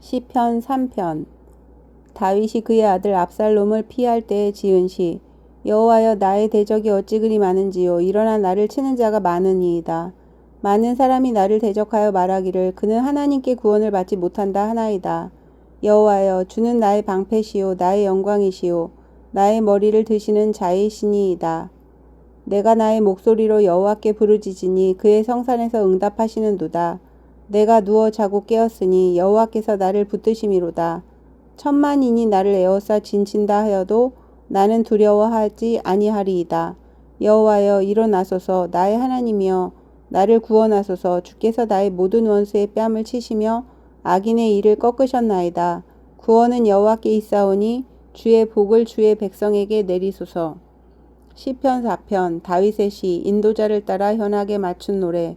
시편 3편. 다윗이 그의 아들 압살롬을 피할 때에 지은 시 여호와여 나의 대적이 어찌 그리 많은지요? 일어나 나를 치는 자가 많으니이다. 많은 사람이 나를 대적하여 말하기를 그는 하나님께 구원을 받지 못한다 하나이다. 여호와여 주는 나의 방패시요 나의 영광이시요 나의 머리를 드시는 자의 신이이다. 내가 나의 목소리로 여호와께 부르짖으니 그의 성산에서 응답하시는도다 내가 누워 자고 깨었으니 여호와께서 나를 붙드심이로다. 천만인이 나를 에워싸 진친다 하여도 나는 두려워하지 아니하리이다. 여호와여 일어나소서 나의 하나님이여 나를 구원하소서 주께서 나의 모든 원수의 뺨을 치시며 악인의 일을 꺾으셨나이다. 구원은 여호와께 있사오니 주의 복을 주의 백성에게 내리소서. 시편 4편 다윗의 시 인도자를 따라 현악에 맞춘 노래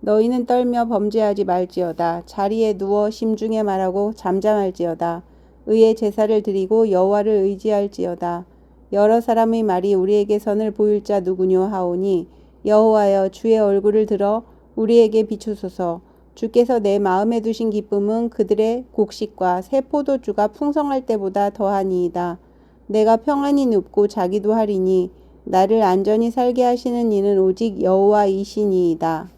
너희는 떨며 범죄하지 말지어다. 자리에 누워 심중에 말하고 잠잠할지어다. 의의 제사를 드리고 여호와를 의지할지어다. 여러 사람의 말이 우리에게 선을 보일 자 누구뇨 하오니 여호와여 주의 얼굴을 들어 우리에게 비추소서. 주께서 내 마음에 두신 기쁨은 그들의 곡식과 새 포도주가 풍성할 때보다 더하니이다. 내가 평안히 눕고 자기도 하리니 나를 안전히 살게 하시는 이는 오직 여호와이시니이다.